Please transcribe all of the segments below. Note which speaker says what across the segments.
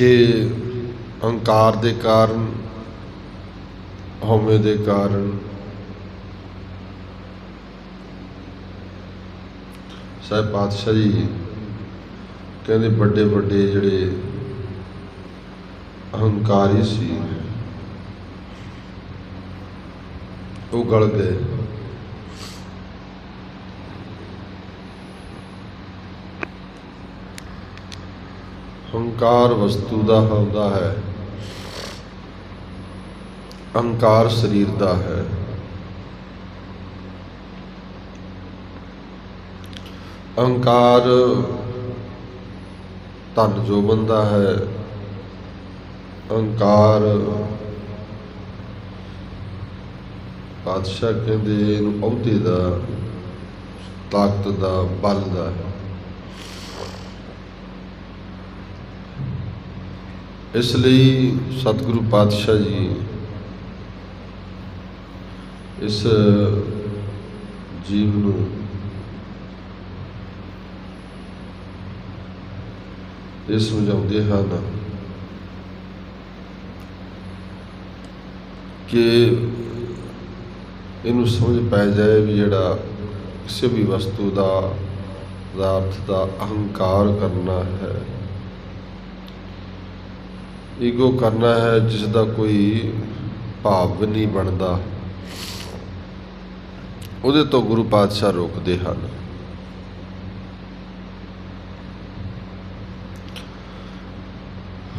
Speaker 1: ਕਿ ਹੰਕਾਰ ਦੇ ਕਾਰਨ, ਹਉਮੈ ਦੇ ਕਾਰਨ। ਸਾਹਿਬ ਪਾਤਸ਼ਾਹ ਜੀ ਕਹਿੰਦੇ ਵੱਡੇ ਵੱਡੇ ਜਿਹੜੇ ਅਹੰਕਾਰੀ ਸੀ, ਉਹ ਗਲ ਗਏ। ਹੰਕਾਰ ਵਸਤੂ ਦਾ ਹੁੰਦਾ ਹੈ। ਅਹੰਕਾਰ ਸਰੀਰ ਦਾ ਹੈ। ਅਹੰਕਾਰ ਧਨ ਜੋ ਬੰਦਾ ਹੈ, ਅਹੰਕਾਰ ਬਾਦਸ਼ਾਹ ਕਹਿੰਦੇ ਇਹਨੂੰ ਅਹੁਦੇ ਦਾ, ਤਾਕਤ ਦਾ, ਬਲ ਦਾ ਹੈ। ਇਸ ਲਈ ਸਤਿਗੁਰੂ ਪਾਤਸ਼ਾਹ ਜੀ ਇਸ ਜੀਵ ਨੂੰ ਇਹ ਸਮਝਾਉਂਦੇ ਹਨ ਕਿ ਇਹਨੂੰ ਸਮਝ ਪੈ ਜਾਏ ਵੀ ਜਿਹੜਾ ਕਿਸੇ ਵੀ ਵਸਤੂ ਦਾ, ਪਦਾਰਥ ਦਾ ਅਹੰਕਾਰ ਕਰਨਾ ਹੈ। ਈਗੋ ਕਰਨਾ ਹੈ, ਜਿਸ ਦਾ ਕੋਈ ਭਾਵ ਨਹੀਂ ਬਣਦਾ। ਉਹਦੇ ਤੋਂ ਗੁਰੂ ਪਾਤਸ਼ਾਹ ਰੋਕਦੇ ਹਨ।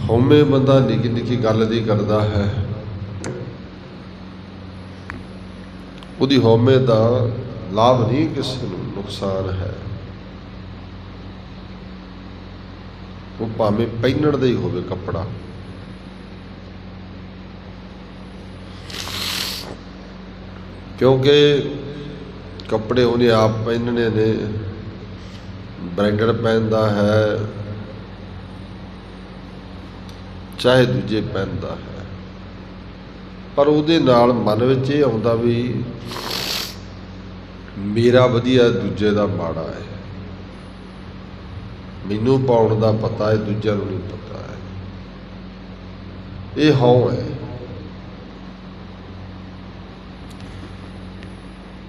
Speaker 1: ਹਉਮੈ ਬੰਦਾ ਨਿੱਕੀ ਨਿੱਕੀ ਗੱਲ ਦੀ ਕਰਦਾ ਹੈ। ਉਹਦੀ ਹਉਮੈ ਦਾ ਲਾਭ ਨਹੀਂ ਕਿਸੇ ਨੂੰ, ਨੁਕਸਾਨ ਹੈ। ਉਹ ਭਾਵੇਂ ਪਹਿਨਣ ਦਾ ਹੀ ਹੋਵੇ ਕੱਪੜਾ। ਕਿਉਂਕਿ ਕੱਪੜੇ ਉਹਨੇ ਆਪ ਪਹਿਨਣੇ ਨੇ। ਬ੍ਰਾਂਡਡ ਪਹਿਨਦਾ ਹੈ। ਚਾਹੇ ਦੂਜੇ ਪਹਿਨਦਾ ਹੈ। ਪਰ ਉਹਦੇ ਨਾਲ ਮਨ ਵਿੱਚ ਇਹ ਆਉਂਦਾ ਵੀ ਮੇਰਾ ਵਧੀਆ ਦੂਜੇ ਦਾ ਮਾੜਾ ਹੈ। ਮੈਨੂੰ ਪਾਉਣ ਦਾ ਪਤਾ ਹੈ, ਦੂਜਿਆਂ ਨੂੰ ਨਹੀਂ ਪਤਾ ਹੈ। ਇਹ ਹਉ ਹੈ।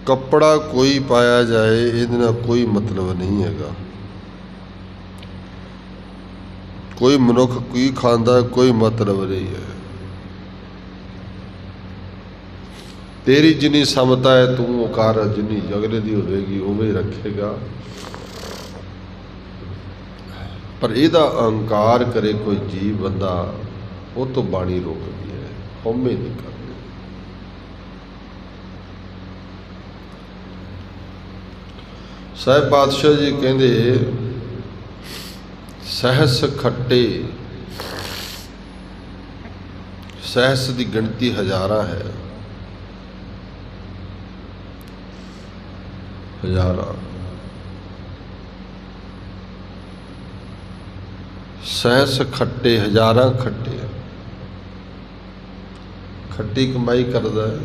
Speaker 1: ਕੱਪੜਾ ਕੋਈ ਪਾਇਆ ਜਾਏ, ਇਹਦੇ ਨਾਲ ਕੋਈ ਮਤਲਬ ਨਹੀਂ ਹੈਗਾ। ਕੋਈ ਮਨੁੱਖ ਕੀ ਖਾਂਦਾ, ਕੋਈ ਮਤਲਬ ਨਹੀਂ ਹੈ। ਤੇਰੀ ਜਿੰਨੀ ਸਮਤਾ ਹੈ, ਤੂੰ ਉਹ ਜਿੰਨੀ ਜਗਲੇ ਦੀ ਹੋਵੇਗੀ, ਉਵੇਂ ਹੀ ਰੱਖੇਗਾ। ਪਰ ਇਹਦਾ ਅਹੰਕਾਰ ਕਰੇ ਕੋਈ ਜੀਵ ਬੰਦਾ, ਉਹ ਤੋਂ ਬਾਣੀ ਰੋਕਦੀ ਹੈ। ਹਉਮੈ ਨਿਕਲ ਕਰਦੀ ਸਾਹਿਬ ਪਾਤਸ਼ਾਹ ਜੀ ਕਹਿੰਦੇ, ਸਹਸ ਖੱਟੇ। ਸਹਸ ਦੀ ਗਿਣਤੀ ਹਜ਼ਾਰਾਂ ਹੈ। ਹਜ਼ਾਰਾਂ। ਸਹਸ ਖੱਟੇ, ਹਜ਼ਾਰਾਂ ਖੱਟੇ। ਖੱਟੀ ਕਮਾਈ ਕਰਦਾ ਹੈ।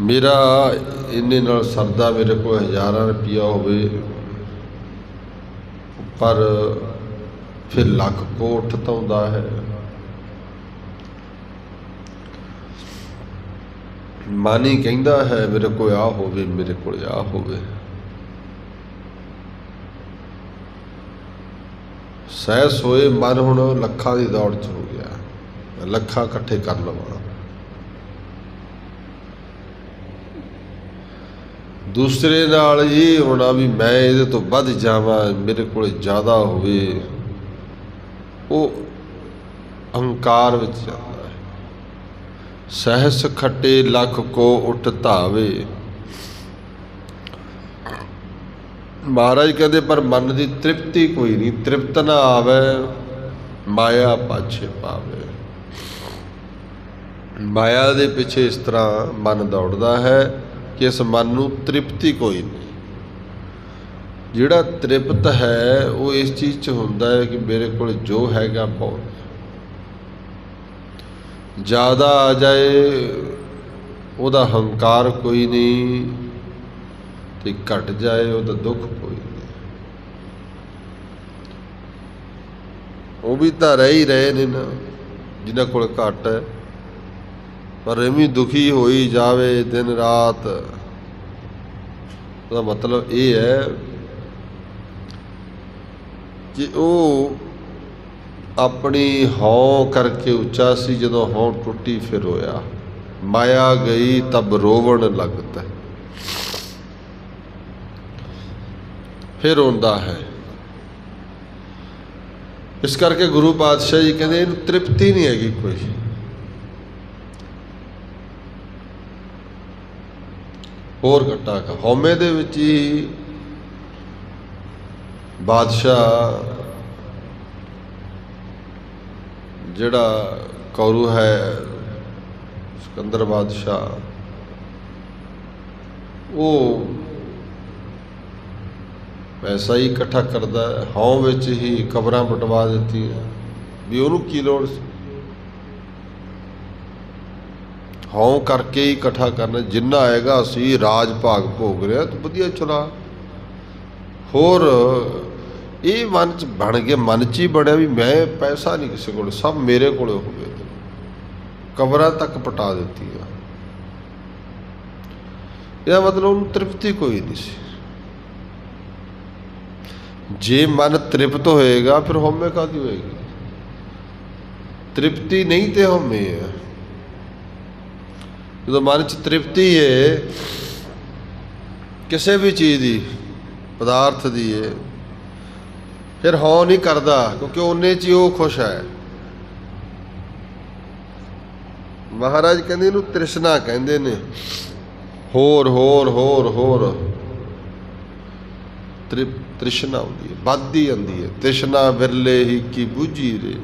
Speaker 1: ਮੇਰਾ ਇੰਨੇ ਨਾਲ ਸਰਦਾ ਮੇਰੇ ਕੋਲ ਹਜ਼ਾਰਾਂ ਰੁਪਈਆ ਹੋਵੇ। ਪਰ ਫਿਰ ਲੱਖ ਕੋਠ ਤਾਉਂਦਾ ਹੈ। ਮਾਨੀ ਕਹਿੰਦਾ ਹੈ, ਮੇਰੇ ਕੋਲ ਆ ਹੋਵੇ, ਮੇਰੇ ਕੋਲ ਆ ਹੋਵੇ। ਸਹਿਸ ਹੋਏ ਮਨ ਹੁਣ ਲੱਖਾਂ ਦੀ ਦੌੜ ਚ ਹੋ ਗਿਆ। ਲੱਖਾਂ ਇਕੱਠੇ ਕਰ ਲਵਾਂ। ਦੂਸਰੇ ਨਾਲ ਇਹ ਹੋਣਾ ਵੀ ਮੈਂ ਇਹਦੇ ਤੋਂ ਵੱਧ ਜਾਵਾਂ, ਮੇਰੇ ਕੋਲ ਜ਼ਿਆਦਾ ਹੋਵੇ। ਉਹ ਅਹੰਕਾਰ ਵਿੱਚ ਜਾਂਦਾ ਹੈ। ਸਹਸ ਖੱਟੇ ਲੱਖ ਕੋ ਉੱਠ ਧਾਵੇ। ਮਹਾਰਾਜ ਕਹਿੰਦੇ, ਪਰ ਮਨ ਦੀ ਤ੍ਰਿਪਤੀ ਕੋਈ ਨਹੀਂ, ਤ੍ਰਿਪਤ ਨਾ ਆਵੇ, ਮਾਇਆ ਪਾਛੇ ਪਾਵੇ। ਮਾਇਆ ਦੇ ਪਿੱਛੇ ਇਸ ਤਰ੍ਹਾਂ ਮਨ ਦੌੜਦਾ ਹੈ। ਕਿ ਇਸ ਮਨ ਨੂੰ ਤ੍ਰਿਪਤੀ ਕੋਈ ਨਹੀਂ। ਜਿਹੜਾ ਤ੍ਰਿਪਤ ਹੈ, ਉਹ ਇਸ ਚੀਜ਼ 'ਚ ਹੁੰਦਾ ਹੈ ਕਿ ਮੇਰੇ ਕੋਲ ਜੋ ਹੈਗਾ ਬਹੁਤ ਜ਼ਿਆਦਾ ਆ ਜਾਏ, ਉਹਦਾ ਹੰਕਾਰ ਕੋਈ ਨਹੀਂ ਤੇ ਘਟ ਜਾਏ, ਉਹਦਾ ਦੁੱਖ ਕੋਈ ਨਹੀਂ। ਉਹ ਵੀ ਤਾਂ ਰਹਿ ਹੀ ਰਹੇ ਨੇ ਨਾ, ਜਿਨ੍ਹਾਂ ਕੋਲ ਘੱਟ ਹੈ। ਪਰ ਐਵੇਂ ਦੁਖੀ ਹੋਈ ਜਾਵੇ ਦਿਨ ਰਾਤ। ਉਹਦਾ ਮਤਲਬ ਇਹ ਹੈ ਕਿ ਉਹ ਆਪਣੀ ਹਉ ਕਰਕੇ ਉੱਚਾ ਸੀ, ਜਦੋਂ ਹਉ ਟੁੱਟੀ ਫਿਰ ਹੋਇਆ ਮਾਇਆ ਗਈ, ਤਬ ਰੋਵਣ ਲੱਗਦਾ ਫਿਰ ਰੋਂਦਾ ਹੈ। ਇਸ ਕਰਕੇ ਗੁਰੂ ਪਾਤਸ਼ਾਹ ਜੀ ਕਹਿੰਦੇ ਇਹਨੂੰ ਤ੍ਰਿਪਤੀ ਨਹੀਂ ਹੈਗੀ ਕੋਈ। ਹੋਰ ਘਟਾ ਕਾ। ਹਉਮੈ ਦੇ ਵਿੱਚ ਹੀ ਬਾਦਸ਼ਾਹ ਜਿਹੜਾ ਕੌਰੂ ਹੈ, ਸਿਕੰਦਰ ਬਾਦਸ਼ਾਹ, ਉਹ ਪੈਸਾ ਹੀ ਇਕੱਠਾ ਕਰਦਾ ਹੈ। ਹਉ ਵਿੱਚ ਹੀ ਕਬਰਾਂ ਪਟਵਾ ਦਿੱਤੀਆਂ ਵੀ ਉਹਨੂੰ ਕੀ ਲੋੜ ਸੀ? ਹਉ ਕਰਕੇ ਹੀ ਇਕੱਠਾ ਕਰਨਾ, ਜਿੰਨਾ ਆਏਗਾ ਅਸੀਂ ਰਾਜ ਭਾਗ ਭੋਗ ਰਿਹਾ ਤੂੰ ਵਧੀਆ ਚਲਾ ਹੋਰ, ਇਹ ਮਨ ਚ ਬਣ ਗਿਆ ਮਨ ਚ ਹੀ ਬਣਿਆ ਵੀ ਮੈਂ ਪੈਸਾ ਨਹੀਂ ਕਿਸੇ ਕੋਲ, ਸਭ ਮੇਰੇ ਕੋਲ ਹੋਵੇ। ਕਬਰਾਂ ਤੱਕ ਪਟਾ ਦਿੱਤੀ ਆ। ਇਹਦਾ ਮਤਲਬ ਉਹਨੂੰ ਤ੍ਰਿਪਤੀ ਕੋਈ ਨਹੀਂ ਸੀ। ਜੇ ਮਨ ਤ੍ਰਿਪਤ ਹੋਏਗਾ, ਫਿਰ ਹਉਮੈ ਕਾਦੀ ਹੋਏਗੀ? ਤ੍ਰਿਪਤੀ ਨਹੀਂ ਤੇ ਹਉਮੈ ਹੈ ਜਦੋਂ ਮਨ ਚ ਤ੍ਰਿਪਤੀ ਹੈ ਕਿਸੇ ਵੀ ਚੀਜ਼ ਦੀ, ਪਦਾਰਥ ਦੀ ਹੈ ਫਿਰ ਹਉ ਨਹੀਂ ਕਰਦਾ, ਕਿਉਂਕਿ ਉਹਨੇ ਚ ਹੀ ਉਹ ਖੁਸ਼ ਹੈ। ਮਹਾਰਾਜ ਕਹਿੰਦੇ ਇਹਨੂੰ ਤ੍ਰਿਸ਼ਨਾ ਕਹਿੰਦੇ ਨੇ। ਹੋਰ ਹੋਰ ਹੋਰ ਹੋਰ। ਤ੍ਰਿ, ਤ੍ਰਿਸ਼ਨਾ ਹੁੰਦੀ ਹੈ ਵੱਧਦੀ ਆਂਦੀ ਹੈ ਤ੍ਰਿਸ਼ਨਾ ਵਿਰਲੇ ਹੀ ਕੀ ਬੂਝੀ ਰੇ।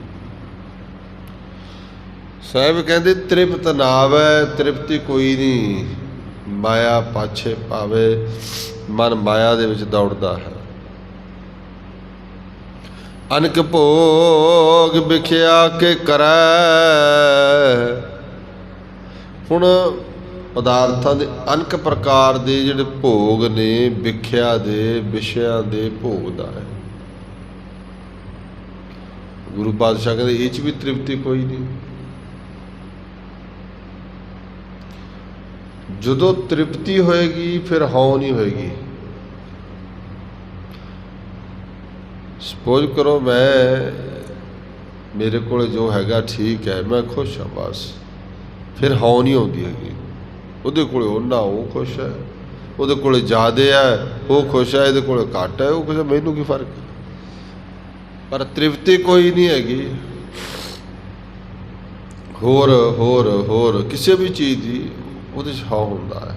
Speaker 1: ਸਾਹਿਬ ਕਹਿੰਦੇ, ਤ੍ਰਿਪਤ ਨਾਵੈ, ਤ੍ਰਿਪਤੀ ਕੋਈ ਨਹੀਂ ਮਾਇਆ ਪਾਛੇ ਪਾਵੇ ਮਨ ਮਾਇਆ ਦੇ ਵਿੱਚ ਦੌੜਦਾ ਹੈ। ਅਨਕ ਭੋਗ ਵਿਖਿਆ ਕੇ ਕਰੈ। ਹੁਣ ਪਦਾਰਥਾਂ ਦੇ ਅਨਕ ਪ੍ਰਕਾਰ ਦੇ ਜਿਹੜੇ ਭੋਗ ਨੇ, ਵਿਖਿਆ ਦੇ, ਵਿਸ਼ਿਆਂ ਦੇ ਭੋਗ ਦਾ ਹੈ। ਗੁਰੂ ਪਾਤਸ਼ਾਹ ਕਹਿੰਦੇ, ਇਹ ਚ ਵੀ ਤ੍ਰਿਪਤੀ ਕੋਈ ਨਹੀਂ ਜਦੋਂ ਤ੍ਰਿਪਤੀ ਹੋਏਗੀ, ਫਿਰ ਹਉ ਨਹੀਂ ਹੋਏਗੀ। ਸਪੋਜ਼ ਕਰੋ ਮੈਂ, ਮੇਰੇ ਕੋਲ ਜੋ ਹੈਗਾ ਠੀਕ ਹੈ, ਮੈਂ ਖੁਸ਼ ਹਾਂ ਬਸ। ਫਿਰ ਹਉ ਨਹੀਂ ਆਉਂਦੀ ਹੈਗੀ। ਉਹਦੇ ਕੋਲੇ ਉਹਨਾਂ ਉਹ ਖੁਸ਼ ਹੈ, ਉਹਦੇ ਕੋਲ ਜ਼ਿਆਦੇ ਹੈ, ਉਹ ਖੁਸ਼ ਹੈ, ਇਹਦੇ ਕੋਲ ਘੱਟ ਹੈ, ਉਹ ਖੁਸ਼ ਹੈ, ਮੈਨੂੰ ਕੀ ਫ਼ਰਕ ਪਰ ਤ੍ਰਿਪਤੀ ਕੋਈ ਨਹੀਂ ਹੈਗੀ। ਹੋਰ ਹੋਰ ਹੋਰ, ਕਿਸੇ ਵੀ ਚੀਜ਼ ਦੀ ਉਹਦੇ 'ਚ ਹੌ ਹੁੰਦਾ ਹੈ।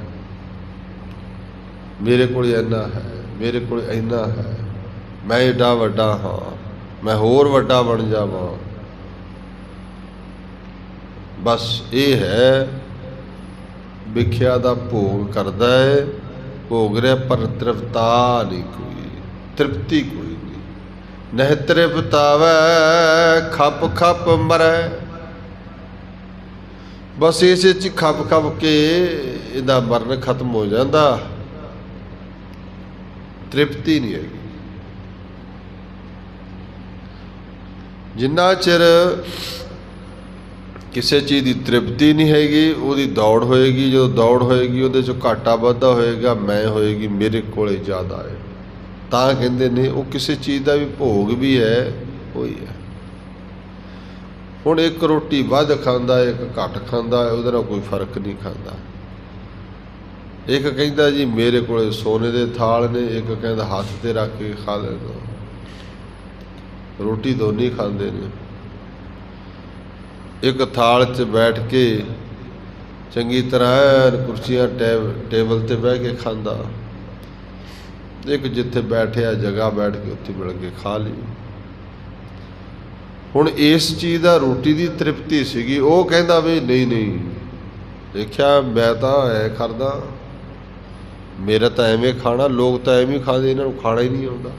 Speaker 1: ਮੇਰੇ ਕੋਲ ਇੰਨਾ ਹੈ, ਮੇਰੇ ਕੋਲ ਇੰਨਾ ਹੈ। ਮੈਂ ਏਡਾ ਵੱਡਾ ਹਾਂ, ਮੈਂ ਹੋਰ ਵੱਡਾ ਬਣ ਜਾਵਾਂ। ਬਸ ਇਹ ਹੈ, ਵਿਖਿਆ ਦਾ ਭੋਗ ਕਰਦਾ ਹੈ ਭੋਗ ਰਿਹਾ ਪਰ ਤ੍ਰਿਪਤਾ ਨਹੀਂ ਕੋਈ, ਤ੍ਰਿਪਤੀ ਕੋਈ ਨਹੀਂ। ਨਹਿ ਤ੍ਰਿਪਤਾਵੈ, ਖੱਪ ਖੱਪ ਮਰੈ। ਬਸ ਇਸ ਚ ਖੱਪ ਖੱਪ ਕੇ ਇਹਦਾ ਮਰਨ ਖਤਮ ਹੋ ਜਾਂਦਾ। ਤ੍ਰਿਪਤੀ ਨਹੀਂ ਹੈਗੀ। ਜਿੰਨਾ ਚਿਰ ਕਿਸੇ ਚੀਜ਼ ਦੀ ਤ੍ਰਿਪਤੀ ਨਹੀਂ ਹੈਗੀ, ਉਹਦੀ ਦੌੜ ਹੋਏਗੀ, ਜਦੋਂ ਦੌੜ ਹੋਏਗੀ, ਉਹਦੇ ਚੋਂ ਘਾਟਾ ਵਾਧਾ ਹੋਏਗਾ, ਮੈਂ ਹੋਏਗੀ, ਮੇਰੇ ਕੋਲੇ ਜ਼ਿਆਦਾ ਹੈ। ਤਾਂ ਕਹਿੰਦੇ ਨੇ, ਉਹ ਕਿਸੇ ਚੀਜ਼ ਦਾ ਵੀ ਭੋਗ ਵੀ ਹੈ, ਉਹੀ ਹੈ। ਹੁਣ ਇੱਕ ਰੋਟੀ ਵੱਧ ਖਾਂਦਾ, ਇੱਕ ਘੱਟ ਖਾਂਦਾ, ਉਹਦੇ ਨਾਲ ਕੋਈ ਫ਼ਰਕ ਨਹੀਂ ਖਾਂਦਾ। ਇੱਕ ਕਹਿੰਦਾ ਜੀ, ਮੇਰੇ ਕੋਲੇ ਸੋਨੇ ਦੇ ਥਾਲ ਨੇ, ਇੱਕ ਕਹਿੰਦਾ ਹੱਥ ਤੇ ਰੱਖ ਕੇ ਖਾ ਲੈਂਦਾ। ਰੋਟੀ ਦੋਨੇ ਖਾਂਦੇ ਨੇ। ਇੱਕ ਥਾਲ 'ਚ ਬੈਠ ਕੇ ਚੰਗੀ ਤਰ੍ਹਾਂ ਕੁਰਸੀਆਂ ਟੇਬ- ਟੇਬਲ ਤੇ ਬਹਿ ਕੇ ਖਾਂਦਾ। ਇੱਕ ਜਿੱਥੇ ਬੈਠਿਆ, ਜਗ੍ਹਾ ਬੈਠ ਕੇ ਉੱਥੇ ਮਿਲ ਕੇ ਖਾ ਲਈ। ਹੁਣ ਇਸ ਚੀਜ਼ ਦਾ ਰੋਟੀ ਦੀ ਤ੍ਰਿਪਤੀ ਸੀਗੀ, ਉਹ ਕਹਿੰਦਾ ਵੀ ਨਹੀਂ ਨਹੀਂ। ਦੇਖਿਆ, ਮੈਂ ਤਾਂ ਐ ਕਰਦਾ ਮੇਰਾ ਤਾਂ ਐਵੇਂ ਖਾਣਾ, ਲੋਕ ਤਾਂ ਐਵੇਂ ਹੀ ਖਾਂਦੇ, ਇਹਨਾਂ ਨੂੰ ਖਾਣਾ ਹੀ ਨਹੀਂ ਆਉਂਦਾ।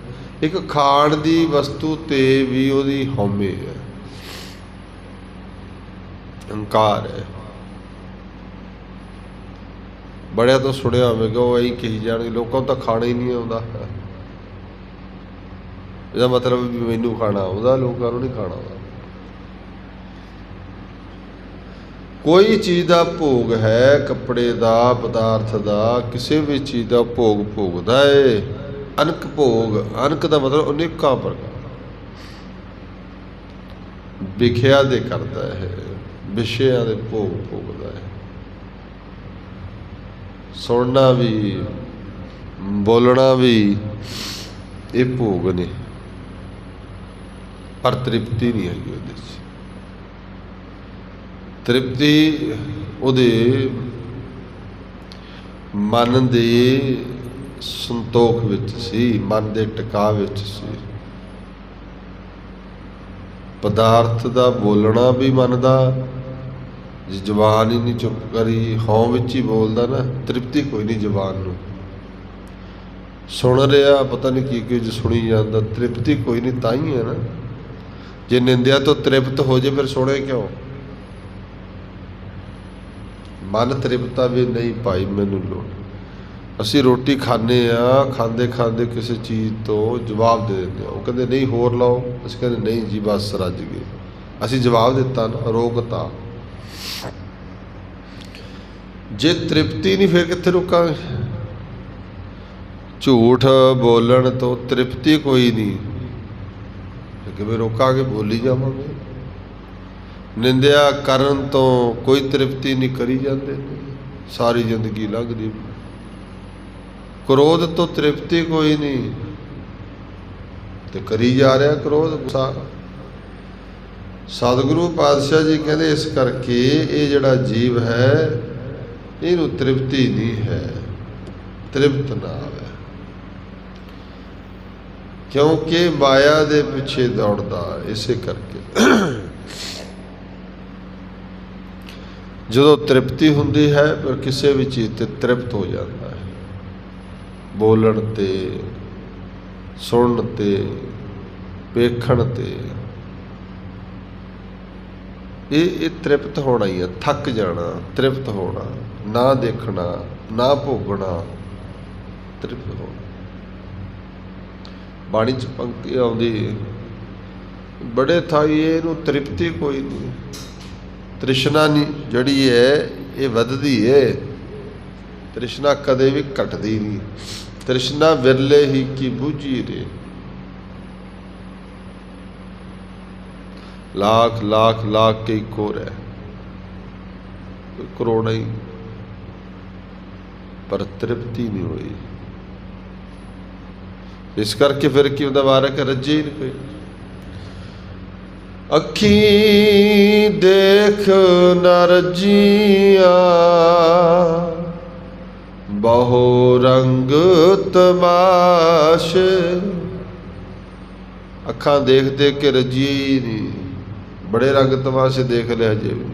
Speaker 1: ਇੱਕ ਖਾਣ ਦੀ ਵਸਤੂ ਤੇ ਵੀ ਉਹਦੀ ਹਉਮੈ ਹੈ। ਹੰਕਾਰ ਹੈ। ਬੜਿਆ ਤੋਂ ਸੁਣਿਆ ਹੋਵੇਗਾ, ਉਹ ਐਂ ਕਹੀ ਜਾਣਗੇ, ਲੋਕਾਂ ਨੂੰ ਤਾਂ ਖਾਣਾ ਹੀ ਨਹੀਂ ਆਉਂਦਾ। ਇਹਦਾ ਮਤਲਬ ਮੈਨੂੰ ਖਾਣਾ ਆਉਂਦਾ ਲੋਕਾਂ ਨੂੰ ਨਹੀਂ ਖਾਣਾ ਆਉਂਦਾ ਕੋਈ ਚੀਜ਼ ਦਾ ਭੋਗ ਹੈ, ਕੱਪੜੇ ਦਾ, ਪਦਾਰਥ ਦਾ, ਕਿਸੇ ਵੀ ਚੀਜ਼ ਦਾ ਭੋਗ ਭੋਗਦਾ ਏ। ਅਨਕ ਭੋਗ, ਅਨਕ ਦਾ ਮਤਲਬ ਅਨੇਕਾਂ ਪ੍ਰਕਾਰ ਵਿਖਿਆ ਦੇ ਕਰਦਾ ਹੈ, ਵਿਸ਼ਿਆਂ ਦੇ ਭੋਗ ਭੋਗਦਾ ਹੈ। ਸੁਣਨਾ ਵੀ, ਬੋਲਣਾ ਵੀ ਇਹ ਭੋਗ ਨੇ। ਪਰ ਤ੍ਰਿਪਤੀ ਨਹੀਂ ਹੈਗੀ ਉਹਦੇ 'ਚ। ਤ੍ਰਿਪਤੀ ਉਹਦੇ ਮਨ ਦੇ ਸੰਤੋਖ ਵਿੱਚ ਸੀ, ਮਨ ਦੇ ਟਿਕਾ ਵਿੱਚ ਸੀ। ਪਦਾਰਥ ਦਾ ਬੋਲਣਾ ਵੀ ਮਨ ਦਾ ਜੇ ਜ਼ਬਾਨ ਹੀ ਨਹੀਂ ਚੁੱਪ ਕਰੀ, ਹਉ ਵਿੱਚ ਹੀ ਬੋਲਦਾ ਨਾ, ਤ੍ਰਿਪਤੀ ਕੋਈ ਨਹੀਂ ਜ਼ਬਾਨ ਨੂੰ। ਸੁਣ ਰਿਹਾ, ਪਤਾ ਨਹੀਂ ਕੀ ਕੀ ਸੁਣੀ ਜਾਂਦਾ, ਤ੍ਰਿਪਤੀ ਕੋਈ ਨਹੀਂ, ਤਾਂ ਹੀ ਹੈ ਨਾ। ਜੇ ਨਿੰਦਿਆ ਤੋਂ ਤ੍ਰਿਪਤ ਹੋ ਜੇ ਫਿਰ ਸੁਣੇ ਕਿਉਂ? ਮਨ ਤ੍ਰਿਪਤਾ ਵੀ ਨਹੀਂ ਭਾਈ ਮੈਨੂੰ ਲੋੜ। ਅਸੀਂ ਰੋਟੀ ਖਾਂਦੇ ਆ ਖਾਂਦੇ ਖਾਂਦੇ ਕਿਸੇ ਚੀਜ਼ ਤੋਂ ਜਵਾਬ ਦੇ ਦਿੰਦੇ ਆ ਉਹ ਕਹਿੰਦੇ, ਨਹੀਂ, ਹੋਰ ਲਾਓ। ਅਸੀਂ ਕਹਿੰਦੇ, ਨਹੀਂ ਜੀ, ਬਸ ਰੱਜ ਗਏ। ਅਸੀਂ ਜਵਾਬ ਦਿੱਤਾ ਨਾ ਰੋਕਤਾ ਜੇ ਤ੍ਰਿਪਤੀ ਨਹੀਂ ਫਿਰ ਕਿੱਥੇ ਰੁਕਾਂਗੇ? ਝੂਠ ਬੋਲਣ ਤੋਂ ਤ੍ਰਿਪਤੀ ਕੋਈ ਨਹੀਂ। ਕਿਵੇਂ ਰੋਕਾਂਗੇ, ਬੋਲੀ ਜਾਵਾਂਗੇ। ਨਿੰਦਿਆ ਕਰਨ ਤੋਂ ਕੋਈ ਤ੍ਰਿਪਤੀ ਨਹੀਂ ਕਰੀ ਜਾਂਦੇ। ਸਾਰੀ ਜ਼ਿੰਦਗੀ ਲੰਘਦੀ। ਕ੍ਰੋਧ ਤੋਂ ਤ੍ਰਿਪਤੀ ਕੋਈ ਨਹੀਂ। ਤੇ ਕਰੀ ਜਾ ਰਿਹਾ ਕ੍ਰੋਧ ਗੁੱਸਾ ਸਤਿਗੁਰੂ ਪਾਤਸ਼ਾਹ ਜੀ ਕਹਿੰਦੇ, ਇਸ ਕਰਕੇ ਇਹ ਜਿਹੜਾ ਜੀਵ ਹੈ, ਇਹਨੂੰ ਤ੍ਰਿਪਤੀ ਨਹੀਂ ਹੈ। ਤ੍ਰਿਪਤ ਨਾ ਕਿਉਂਕਿ ਮਾਇਆ ਦੇ ਪਿੱਛੇ ਦੌੜਦਾ ਇਸੇ ਕਰਕੇ। ਜਦੋਂ ਤ੍ਰਿਪਤੀ ਹੁੰਦੀ ਹੈ ਪਰ ਕਿਸੇ ਵੀ ਚੀਜ਼ ਤੇ ਤ੍ਰਿਪਤ ਹੋ ਜਾਂਦਾ ਹੈ। ਬੋਲਣ ਤੇ, ਸੁਣਨ ਤੇ, ਵੇਖਣ ਤੇ। ਇਹ ਇਹ ਤ੍ਰਿਪਤ ਹੋਣਾ ਹੀ ਹੈ, ਥੱਕ ਜਾਣਾ, ਤ੍ਰਿਪਤ ਹੋਣਾ, ਨਾ ਦੇਖਣਾ, ਨਾ ਭੋਗਣਾ, ਤ੍ਰਿਪਤ ਹੋਣਾ। ਬਾਣੀ ਚ ਪੰਕਤੀ ਆਉਂਦੀ ਬੜੇ ਥਾਈ ਇਹਨੂੰ ਤ੍ਰਿਪਤੀ ਕੋਈ ਨਹੀਂ। ਤ੍ਰਿਸ਼ਨਾ ਨਹੀਂ, ਜਿਹੜੀ ਹੈ, ਇਹ ਵੱਧਦੀ ਹੈ। ਤ੍ਰਿਸ਼ਨਾ ਕਦੇ ਵੀ ਘਟਦੀ ਨਹੀਂ। ਤ੍ਰਿਸ਼ਨਾ ਵਿਰਲੇ ਹੀ ਕੀ ਬੂਝੀ ਰੇ ਲੱਖ ਲੱਖ ਲੱਖ ਕੇ ਕੋਰ ਹੈ। ਕੋਈ ਹੀ ਪਰ ਤ੍ਰਿਪਤੀ ਨਹੀਂ ਹੋਈ। ਇਸ ਕਰਕੇ ਫਿਰ ਕੀ ਹੁੰਦਾ? ਵਾਰਕ ਰੱਜੇ ਹੀ ਨਹੀਂ ਕੋਈ। ਅੱਖੀ ਦੇਖ ਨਰਜੀਆਂ ਬਹੁ ਰੰਗ ਤਮਾਸ਼। ਅੱਖਾਂ ਦੇਖ ਦੇਖ ਕੇ ਰੱਜੀ ਹੀ ਨਹੀਂ ਬੜੇ ਰੰਗ ਤਮਾਸ਼ੇ ਦੇਖ ਲਿਆ ਜੇ ਵੀ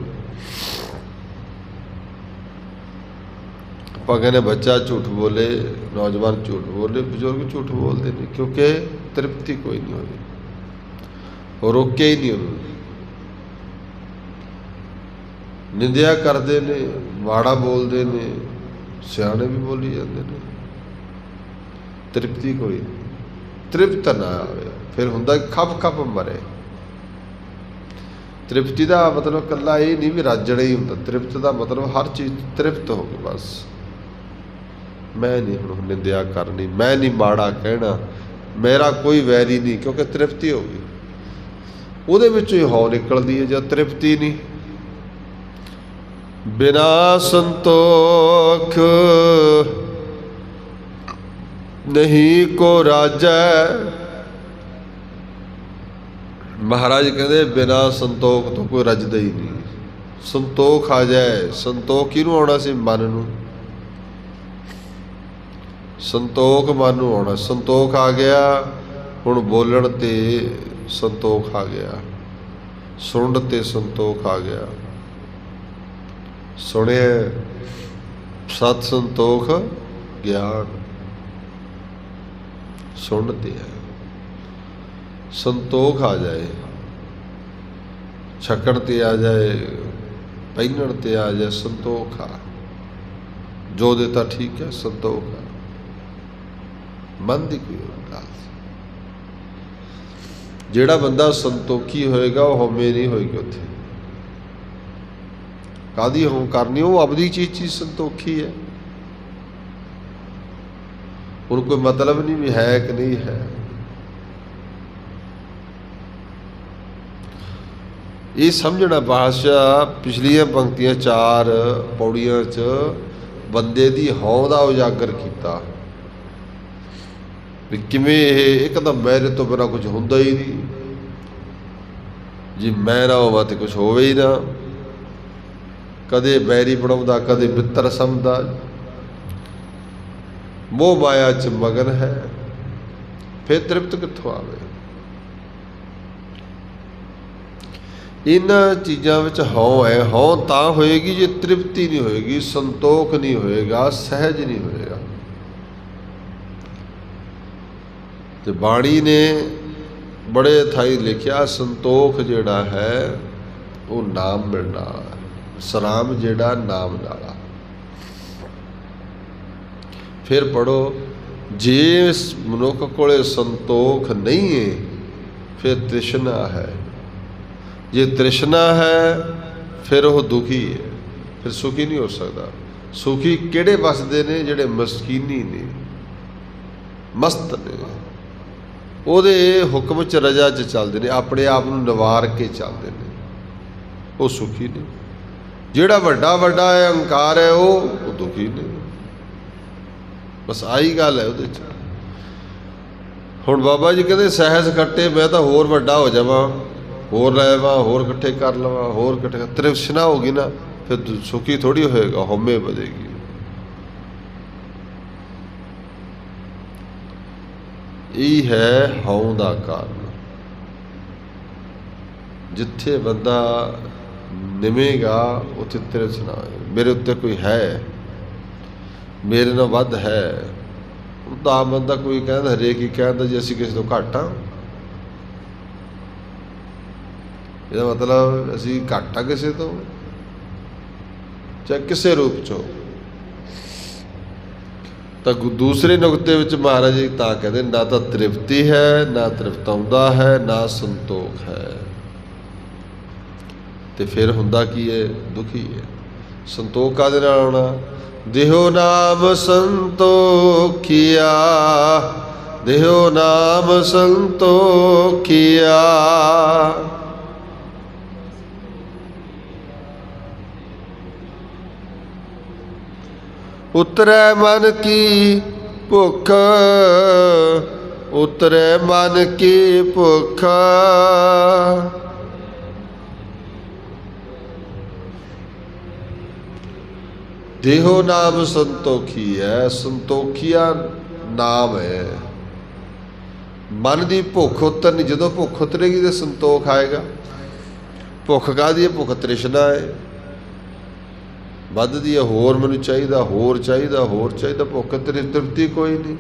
Speaker 1: ਆਪਾਂ ਕਹਿੰਦੇ ਬੱਚਾ ਝੂਠ ਬੋਲੇ, ਨੌਜਵਾਨ ਝੂਠ ਬੋਲੇ, ਬਜ਼ੁਰਗ ਝੂਠ ਬੋਲਦੇ ਨੇ, ਕਿਉਂਕਿ ਤ੍ਰਿਪਤੀ ਕੋਈ ਨਹੀਂ ਹੋਵੇ ਉਹ ਰੋਕਿਆ ਹੀ ਨਹੀਂ ਉਹਨੂੰ। ਨਿੰਦਿਆ ਕਰਦੇ ਨੇ, ਮਾੜਾ ਬੋਲਦੇ ਨੇ, ਸਿਆਣੇ ਵੀ ਬੋਲੀ ਜਾਂਦੇ ਨੇ। ਤ੍ਰਿਪਤੀ ਕੋਈ ਨਹੀਂ। ਤ੍ਰਿਪਤ ਨਾ ਆਵੇ, ਫਿਰ ਹੁੰਦਾ ਖੱਪ ਖੱਪ ਮਰੇ। ਤ੍ਰਿਪਤੀ ਦਾ ਮਤਲਬ ਕੱਲਾ ਇਹ ਨਹੀਂ ਵੀ ਰਾਜਣਾ ਹੀ ਹੁੰਦਾ, ਤ੍ਰਿਪਤ ਦਾ ਮਤਲਬ ਹਰ ਚੀਜ਼ ਤ੍ਰਿਪਤ ਹੋ ਗਈ ਬਸ। ਮੈਂ ਨਹੀਂ ਹੁਣ ਨਿੰਦਿਆ ਕਰਨੀ, ਮੈਂ ਨਹੀਂ ਮਾੜਾ ਕਹਿਣਾ, ਮੇਰਾ ਕੋਈ ਵੈਰੀ ਨਹੀਂ, ਕਿਉਂਕਿ ਤ੍ਰਿਪਤੀ ਹੋ ਗਈ। ਉਹਦੇ ਵਿੱਚੋਂ ਹੀ ਹੌ ਨਿਕਲਦੀ ਹੈ ਜਦ ਤ੍ਰਿਪਤੀ ਨਹੀਂ। ਬਿਨਾ ਸੰਤੋਖ ਨਹੀਂ ਕੋ ਰਾਜੈ। ਮਹਾਰਾਜ ਕਹਿੰਦੇ, ਬਿਨਾ ਸੰਤੋਖ ਤੋਂ ਕੋਈ ਰੱਜਦਾ ਹੀ ਨਹੀਂ। ਸੰਤੋਖ ਆ ਜਾਏ, ਸੰਤੋਖ ਕਿਹਨੂੰ ਆਉਣਾ ਸੀ? ਮਨ ਨੂੰ। ਸੰਤੋਖ ਮਨ ਨੂੰ ਆਉਣਾ। ਸੰਤੋਖ ਆ ਗਿਆ, ਹੁਣ ਬੋਲਣ ਤੇ ਸੰਤੋਖ ਆ ਗਿਆ। ਸੁਣਨ ਤੇ ਸੰਤੋਖ ਆ ਗਿਆ। ਸੁਣਿਆ, ਸਤ ਸੰਤੋਖ ਗਿਆਨ। ਸੁਣਨ ਤੇ ਹੈ। ਸੰਤੋਖ ਆ ਜਾਏ। ਛਕਣ ਤੇ ਆ ਜਾਏ, ਪਹਿਨਣ ਤੇ ਆ ਜਾਏ, ਸੰਤੋਖ ਆ। ਜੋ ਦਿੱਤਾ ਠੀਕ ਹੈ, ਸੰਤੋਖ ਆ। ਮਨ ਦੀ ਕੋਈ ਗੱਲ ਜਿਹੜਾ ਬੰਦਾ ਸੰਤੋਖੀ ਹੋਏਗਾ, ਉਹ ਹਉਮੈ ਨਹੀਂ ਹੋਏਗੀ ਉੱਥੇ। ਕਾਦੀ ਹਉ ਕਰਨੀ? ਉਹ ਆਪਦੀ ਚੀਜ਼ ਚੀਜ਼ ਸੰਤੋਖੀ ਹੈ। ਹੁਣ ਕੋਈ ਮਤਲਬ ਨਹੀਂ ਵੀ ਹੈ ਕਿ ਨਹੀਂ ਹੈ। ਇਹ ਸਮਝਣਾ ਬਾਦਸ਼ਾਹ, ਪਿਛਲੀਆਂ ਪੰਕਤੀਆਂ ਚਾਰ ਪੌੜੀਆਂ 'ਚ ਬੰਦੇ ਦੀ ਹਉ ਦਾ ਉਜਾਗਰ ਕੀਤਾ। ਵੀ ਕਿਵੇਂ ਇਹ ਇੱਕ ਤਾਂ ਮੈਰੇ ਤੋਂ ਬਿਨਾਂ ਕੁਝ ਹੁੰਦਾ ਹੀ ਨਹੀਂ। ਜੇ ਮੈਂ ਨਾ ਹੋਵਾਂ ਤੇ ਕੁਝ ਹੋਵੇ ਹੀ ਨਾ। ਕਦੇ ਬੈਰੀ ਬਣਾਉਂਦਾ, ਕਦੇ ਮਿੱਤਰ ਸਮਝਦਾ ਮੋਹ ਮਾਇਆ ਚ ਮਗਨ ਹੈ, ਫਿਰ ਤ੍ਰਿਪਤ ਕਿੱਥੋਂ ਆਵੇ? ਇਹਨਾਂ ਚੀਜ਼ਾਂ ਵਿੱਚ ਹਉ ਹੈ, ਹਉ ਤਾਂ ਹੋਏਗੀ ਜੇ ਤ੍ਰਿਪਤੀ ਨਹੀਂ ਹੋਏਗੀ, ਸੰਤੋਖ ਨਹੀਂ ਹੋਏਗਾ, ਸਹਿਜ ਨਹੀਂ ਹੋਏਗਾ। ਤੇ ਬਾਣੀ ਨੇ ਬੜੇ ਥਾਈ ਲਿਖਿਆ, ਸੰਤੋਖ ਜਿਹੜਾ ਹੈ, ਉਹ ਨਾਮ ਮਿਲਣਾ ਸਰਾਮ ਜਿਹੜਾ ਨਾਮ ਨਾਲਾ ਫਿਰ ਪੜੋ ਜੇ ਮਨੁੱਖ ਕੋਲੇ ਸੰਤੋਖ ਨਹੀਂ ਹੈ ਫਿਰ ਤ੍ਰਿਸ਼ਨਾ ਹੈ। ਜੇ ਤ੍ਰਿਸ਼ਨਾ ਹੈ, ਫਿਰ ਉਹ ਦੁਖੀ ਹੈ ਫਿਰ ਸੁਖੀ ਨਹੀਂ ਹੋ ਸਕਦਾ। ਸੁਖੀ ਕਿਹੜੇ ਵਸਦੇ ਨੇ ਜਿਹੜੇ ਮਸਕੀਨੀ ਨੇ? ਮਸਤ ਨੇ। ਉਹਦੇ ਹੁਕਮ ਚ ਰਜਾ ਚ ਚੱਲਦੇ ਨੇ, ਆਪਣੇ ਆਪ ਨੂੰ ਨਵਾਰ ਕੇ ਚੱਲਦੇ ਨੇ। ਉਹ ਸੁਖੀ ਨੇ। ਜਿਹੜਾ ਵੱਡਾ ਵੱਡਾ ਹੈ ਅਹੰਕਾਰ ਹੈ, ਉਹ ਉਹ ਦੁਖੀ ਨੇ। ਬਸ ਆਹੀ ਗੱਲ ਹੈ ਉਹਦੇ ਚ। ਹੁਣ ਬਾਬਾ ਜੀ ਕਹਿੰਦੇ, ਸਹਿਜ ਖੱਟੇ ਮੈਂ ਤਾਂ ਹੋਰ ਵੱਡਾ ਹੋ ਜਾਵਾਂ। ਹੋਰ ਲੈਵਾਂ ਹੋਰ ਇਕੱਠੇ ਕਰ ਲਵਾਂ, ਹੋਰ ਇਕੱਠੇ ਕਰ- ਤ੍ਰਿਸ਼ਨਾ ਹੋਗੀ ਨਾ, ਫਿਰ ਸੁਖੀ ਥੋੜੀ ਹੋਏਗਾ, ਹਉਮੈ ਵਧੇਗੀ। ਇਹ ਹੈ ਹਉ ਦਾ ਕਾਰਨ। ਜਿੱਥੇ ਬੰਦਾ ਨਿਵੇਗਾ, ਉੱਥੇ ਤ੍ਰਿਸ਼ਨਾ ਹੈ ਮੇਰੇ ਉੱਤੇ ਕੋਈ ਹੈ, ਮੇਰੇ ਨਾਲ ਵੱਧ ਹੈ। ਤਾਂ ਬੰਦਾ ਕੋਈ ਕਹਿੰਦਾ, ਹਰੇਕ ਹੀ ਕਹਿੰਦਾ ਜੀ, ਅਸੀਂ ਕਿਸੇ ਤੋਂ ਘੱਟ ਹਾਂ। ਇਹਦਾ ਮਤਲਬ ਅਸੀਂ ਘੱਟ ਆ ਕਿਸੇ ਤੋਂ। ਚਾਹੇ ਕਿਸੇ ਰੂਪ 'ਚੋਂ ਤਾਂ ਗੁ- ਦੂਸਰੇ ਨੁਕਤੇ ਵਿੱਚ ਮਹਾਰਾਜ ਜੀ ਤਾਂ ਕਹਿੰਦੇ, ਨਾ ਤਾਂ ਤ੍ਰਿਪਤੀ ਹੈ, ਨਾ ਤ੍ਰਿਪਤਾਉਂਦਾ ਹੈ, ਨਾ ਸੰਤੋਖ ਹੈ। ਤੇ ਫਿਰ ਹੁੰਦਾ ਕੀ ਹੈ? ਦੁਖੀ ਹੈ। ਸੰਤੋਖ ਕਾਦੇ ਨਾਲ ਆਉਣਾ? ਦੇਹੋ ਨਾਮ ਸੰਤੋਖਿਆ। ਦੇਹੋ ਨਾਮ ਸੰਤੋਖਿਆ। ਉਤਰੈ ਮਨ ਕੀ ਭੁੱਖ, ਉਤਰੈ ਮਨ ਕੀ ਭੁੱਖ। ਦੇਹੋ ਨਾਮ ਸੰਤੋਖੀ ਹੈ, ਸੰਤੋਖੀਆ ਨਾਮ ਹੈ। ਮਨ ਦੀ ਭੁੱਖ ਉਤਰਨੀ, ਜਦੋਂ ਭੁੱਖ ਉਤਰੇਗੀ ਤੇ ਸੰਤੋਖ ਆਏਗਾ। ਭੁੱਖ ਕਾਹਦੀ ਹੈ? ਭੁੱਖ ਤ੍ਰਿਸ਼ਨਾ ਹੈ। ਵੱਧਦੀ ਹੈ ਹੋਰ ਮੈਨੂੰ ਚਾਹੀਦਾ, ਹੋਰ ਚਾਹੀਦਾ ਹੋਰ ਚਾਹੀਦਾ, ਭੁੱਖ ਤ੍ਰਿਪਤੀ ਕੋਈ ਨਹੀਂ।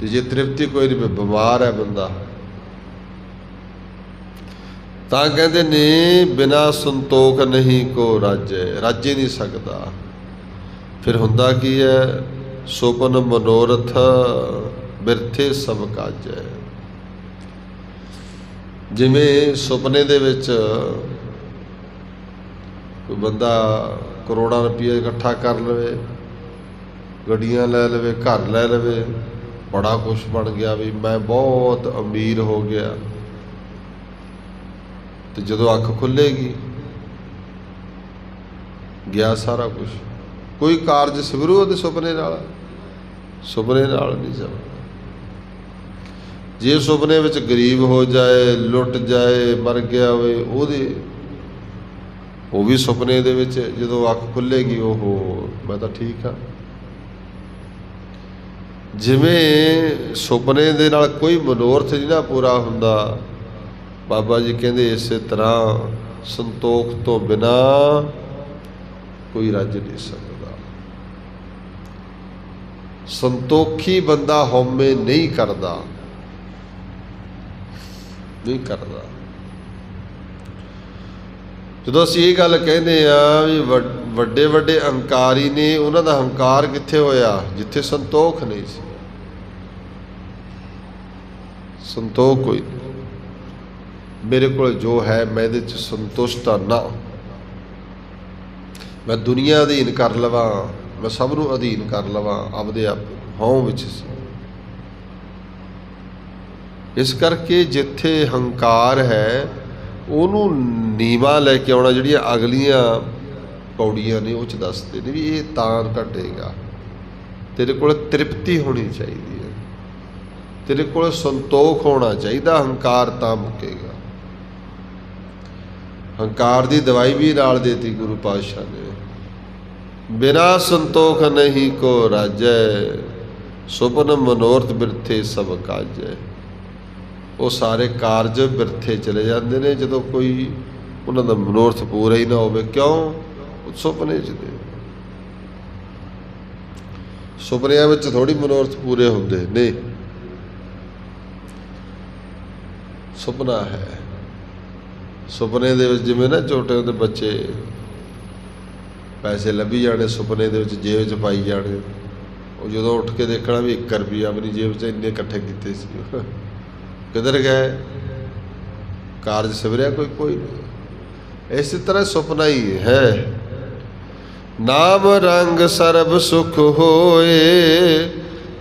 Speaker 1: ਤੇ ਜੇ ਤ੍ਰਿਪਤੀ ਕੋਈ ਨਹੀਂ ਬਿਮਾਰ ਹੈ ਬੰਦਾ। ਤਾਂ ਕਹਿੰਦੇ ਨੇ, ਬਿਨਾ ਸੰਤੋਖ ਨਹੀਂ ਕੋ ਰਾਜੈ, ਰਾਜੇ ਨਹੀਂ ਸਕਦਾ। ਫਿਰ ਹੁੰਦਾ ਕੀ ਹੈ? ਸੁਪਨ ਮਨੋਰਥ ਬਿਰਥੇ ਸਭ ਕਾਜੈ। ਜਿਵੇਂ ਸੁਪਨੇ ਦੇ ਵਿੱਚ ਕੋਈ ਬੰਦਾ ਕਰੋੜਾਂ ਰੁਪਏ ਇਕੱਠਾ ਕਰ ਲਵੇ, ਗੱਡੀਆਂ ਲੈ ਲਵੇ, ਘਰ ਲੈ ਲਵੇ, ਬੜਾ ਕੁਝ ਬਣ ਗਿਆ ਵੀ ਮੈਂ ਬਹੁਤ ਅਮੀਰ ਹੋ ਗਿਆ। ਤੇ ਜਦੋਂ ਅੱਖ ਖੁੱਲੇਗੀ, ਗਿਆ ਸਾਰਾ ਕੁਝ ਕੋਈ ਕਾਰਜ ਸਿਵਰੂ ਉਹਦੇ ਸੁਪਨੇ ਨਾਲ? ਸੁਪਨੇ ਨਾਲ ਨਹੀਂ ਜਾਣਾ। ਜੇ ਸੁਪਨੇ ਵਿੱਚ ਗਰੀਬ ਹੋ ਜਾਏ, ਲੁੱਟ ਜਾਏ, ਮਰ ਗਿਆ ਹੋਵੇ, ਉਹਦੇ ਉਹ ਵੀ ਸੁਪਨੇ ਦੇ ਵਿੱਚ ਜਦੋਂ ਅੱਖ ਖੁੱਲੇਗੀ ਉਹ ਮੈਂ ਤਾਂ ਠੀਕ ਆ ਜਿਵੇਂ ਸੁਪਨੇ ਦੇ ਨਾਲ ਕੋਈ ਮਨੋਰਥ ਨਹੀਂ ਨਾ ਪੂਰਾ ਹੁੰਦਾ, ਬਾਬਾ ਜੀ ਕਹਿੰਦੇ ਇਸੇ ਤਰ੍ਹਾਂ ਸੰਤੋਖ ਤੋਂ ਬਿਨਾ ਕੋਈ ਰੱਜ ਨਹੀਂ ਸਕਦਾ। ਸੰਤੋਖੀ ਬੰਦਾ ਹਉਮੈ ਨਹੀਂ ਕਰਦਾ। ਨਹੀਂ ਕਰਦਾ। ਜਦੋਂ ਅਸੀਂ ਇਹ ਗੱਲ ਕਹਿੰਦੇ ਆ ਵੀ ਵੱਡੇ ਵੱਡੇ ਅਹੰਕਾਰੀ ਨੇ, ਉਹਨਾਂ ਦਾ ਹੰਕਾਰ ਕਿੱਥੇ ਹੋਇਆ? ਜਿੱਥੇ ਸੰਤੋਖ ਨਹੀਂ ਸੀ। ਸੰਤੋਖ ਕੋਈ ਨਹੀਂ। ਮੇਰੇ ਕੋਲ ਜੋ ਹੈ, ਮੈਂ ਇਹਦੇ ਚ ਸੰਤੁਸ਼ਟ ਹਾਂ ਨਾ। ਮੈਂ ਦੁਨੀਆ ਅਧੀਨ ਕਰ ਲਵਾਂ। ਮੈਂ ਸਭ ਨੂੰ ਅਧੀਨ ਕਰ ਲਵਾਂ, ਆਪਦੇ ਆਪ ਹਉ ਵਿੱਚ ਸੀ। ਇਸ ਕਰਕੇ ਜਿੱਥੇ ਹੰਕਾਰ ਹੈ ਉਹਨੂੰ ਨੀਵਾ ਲੈ ਕੇ ਆਉਣਾ ਜਿਹੜੀਆਂ ਅਗਲੀਆਂ ਪੌੜੀਆਂ ਨੇ ਉਹ ਚ ਦੱਸਦੇ ਨੇ ਵੀ ਇਹ ਤਾਂ ਘਟੇਗਾ। ਤੇਰੇ ਕੋਲ ਤ੍ਰਿਪਤੀ ਹੋਣੀ ਚਾਹੀਦੀ ਹੈ। ਤੇਰੇ ਕੋਲ ਸੰਤੋਖ ਹੋਣਾ ਚਾਹੀਦਾ, ਹੰਕਾਰ ਤਾਂ ਮੁਕੇਗਾ। ਹੰਕਾਰ ਦੀ ਦਵਾਈ ਵੀ ਨਾਲ ਦੇਤੀ ਗੁਰੂ ਪਾਤਸ਼ਾਹ ਨੇ। ਬਿਨਾ ਸੰਤੋਖ ਨਹੀਂ ਕੋ ਰਾਜੈ ਸੁਪਨ ਮਨੋਰਥ ਬਿਰਥੇ ਸਭ ਕਾਜੈ। ਉਹ ਸਾਰੇ ਕਾਰਜ ਬਿਰਥੇ ਚਲੇ ਜਾਂਦੇ ਨੇ, ਜਦੋਂ ਕੋਈ ਉਹਨਾਂ ਦਾ ਮਨੋਰਥ ਪੂਰਾ ਹੀ ਨਾ ਹੋਵੇ, ਕਿਉਂ? ਸੁਪਨੇ ਚ ਦੇ ਸੁਪਨਿਆਂ ਵਿੱਚ ਥੋੜੀ ਮਨੋਰਥ ਪੂਰੇ ਹੁੰਦੇ ਨੇ। ਸੁਪਨਾ ਹੈ। ਸੁਪਨੇ ਦੇ ਵਿੱਚ ਜਿਵੇਂ ਨਾ ਛੋਟੇ ਹੁੰਦੇ ਬੱਚੇ ਪੈਸੇ ਲੱਭੀ ਜਾਣੇ, ਸੁਪਨੇ ਦੇ ਵਿੱਚ ਜੇਬ 'ਚ ਪਾਈ ਜਾਣੇ। ਉਹ ਜਦੋਂ ਉੱਠ ਕੇ ਦੇਖਣਾ ਵੀ 1 ਰੁਪਿਆ ਆਪਣੀ ਜੇਬ 'ਚ, ਇੰਨੇ ਇਕੱਠੇ ਕੀਤੇ ਸੀ। ਕਿਧਰ ਗਏ? ਕਾਰਜ ਸਵਰਿਆ ਕੋਈ ਕੋਈ ਨਹੀਂ। ਇਸੇ ਤਰ੍ਹਾਂ ਸੁਪਨਾ ਹੀ ਹੈ। ਨਾਮ ਰੰਗ ਸਰਬ ਸੁਖ ਹੋਏ।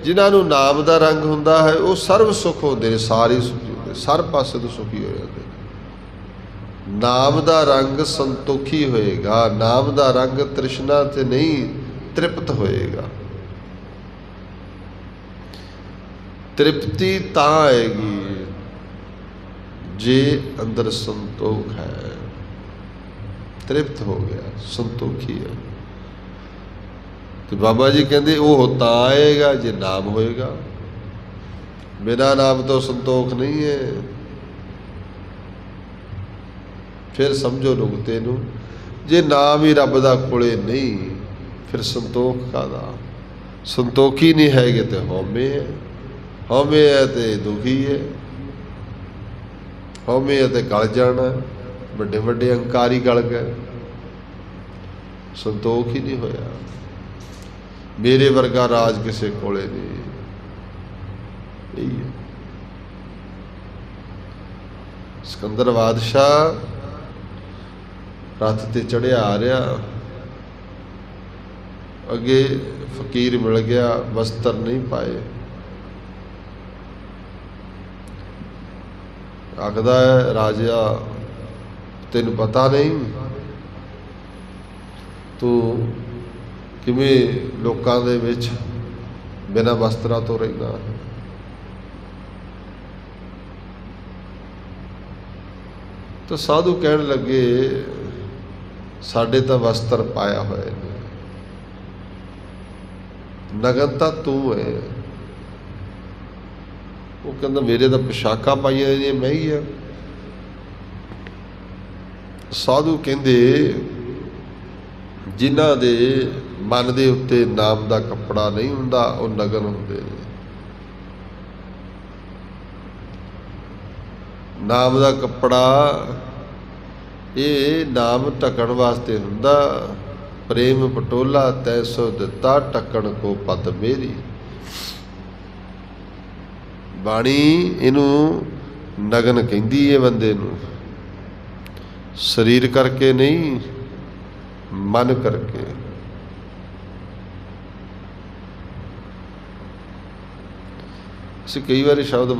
Speaker 1: ਜਿਨ੍ਹਾਂ ਨੂੰ ਨਾਮ ਦਾ ਰੰਗ ਹੁੰਦਾ ਹੈ, ਉਹ ਸਰਬ ਸੁਖ ਹੁੰਦੇ ਨੇ, ਸਾਰੇ ਸਰ ਪਾਸੇ ਤੋਂ ਸੁਖੀ ਹੋ ਜਾਂਦੇ ਨੇ। ਨਾਮ ਦਾ ਰੰਗ ਸੰਤੋਖੀ ਹੋਏਗਾ। ਨਾਮ ਦਾ ਰੰਗ ਤ੍ਰਿਸ਼ਨਾ ਤੇ ਨਹੀਂ, ਤ੍ਰਿਪਤ ਹੋਏਗਾ। ਤ੍ਰਿਪਤੀ ਤਾਂ ਆਏਗੀ। ਜੇ ਅੰਦਰ ਸੰਤੋਖ ਹੈ, ਤ੍ਰਿਪਤ ਹੋ ਗਿਆ, ਸੰਤੋਖੀ ਹੈ। ਤੇ ਬਾਬਾ ਜੀ ਕਹਿੰਦੇ, ਉਹ ਤਾਂ ਆਏਗਾ, ਜੇ ਨਾਮ ਹੋਏਗਾ। ਬਿਨਾਂ ਨਾਮ ਤੋਂ ਸੰਤੋਖ ਨਹੀਂ ਹੈ। ਫਿਰ ਸਮਝੋ ਨੁਕਤੇ ਨੂੰ, ਜੇ ਨਾਮ ਹੀ ਰੱਬ ਦਾ ਕੋਲੇ ਨਹੀਂ, ਫਿਰ ਸੰਤੋਖ ਕਾਦਾ ਸੰਤੋਖੀ ਨਹੀਂ ਹੈਗੇ ਤੇ ਹਉਮੈ ਹੈ। ਹਉਮੈ ਹੈ ਤੇ ਦੁਖੀ ਹੈ। ਹਉਮੈ ਹੈ ਗਲ ਜਾਣਾ, ਵੱਡੇ ਵੱਡੇ ਅਹੰਕਾਰੀ ਗਲ ਗਏ। ਸੰਤੋਖ ਹੀ ਨਹੀਂ ਹੋਇਆ। ਮੇਰੇ ਵਰਗਾ ਰਾਜ ਕਿਸੇ ਕੋਲੇ ਨਹੀਂ। ਇਹੀ ਸਿਕੰਦਰ ਬਾਦਸ਼ਾਹ ਰੱਥ ਤੇ ਚੜਿਆ ਆ ਰਿਹਾ। ਅੱਗੇ ਫਕੀਰ ਮਿਲ ਗਿਆ, ਵਸਤਰ ਨਹੀਂ ਪਾਏ। ਆਖਦਾ ਹੈ ਰਾਜਾ ਤੈਨੂੰ ਪਤਾ ਨਹੀਂ? ਤੂੰ ਕਿਵੇਂ ਲੋਕਾਂ ਦੇ ਵਿੱਚ ਬਿਨਾਂ ਵਸਤਰਾਂ ਤੋਂ ਰਹਿੰਦਾ ਹੈ? ਤਾਂ ਸਾਧੂ ਕਹਿਣ ਲੱਗੇ, ਸਾਡੇ ਤਾਂ ਵਸਤਰ ਪਾਇਆ ਹੋਏ ਨੇ ਨਗਨ ਤਾਂ ਤੂੰ ਹੈ। ਉਹ ਕਹਿੰਦਾ ਮੇਰੇ ਤਾਂ ਪੋਸ਼ਾਕਾਂ ਪਾਈਆਂ ਨੇ ਮੈਂ ਹੀ ਆ। ਸਾਧੂ ਕਹਿੰਦੇ, ਜਿਨ੍ਹਾਂ ਦੇ ਮਨ ਦੇ ਉੱਤੇ ਨਾਮ ਦਾ ਕੱਪੜਾ ਨਹੀਂ ਹੁੰਦਾ, ਉਹ ਨਗਨ ਹੁੰਦੇ ਨੇ। ਨਾਮ ਦਾ ਕੱਪੜਾ, ਇਹ ਨਾਮ ਢਕਣ ਵਾਸਤੇ ਹੁੰਦਾ। ਪ੍ਰੇਮ ਪਟੋਲਾ ਤੈਸੋ ਦਿੱਤਾ ਟਕਣ ਕੋ ਪਤ ਮੇਰੀ। ਬਾਣੀ ਇਹਨੂੰ ਨਗਨ ਕਹਿੰਦੀ ਏ ਬੰਦੇ ਨੂੰ। ਸਰੀਰ ਕਰਕੇ ਨਹੀਂ, ਮਨ ਕਰਕੇ। ਅਸੀਂ ਕਈ ਵਾਰੀ ਸ਼ਬਦ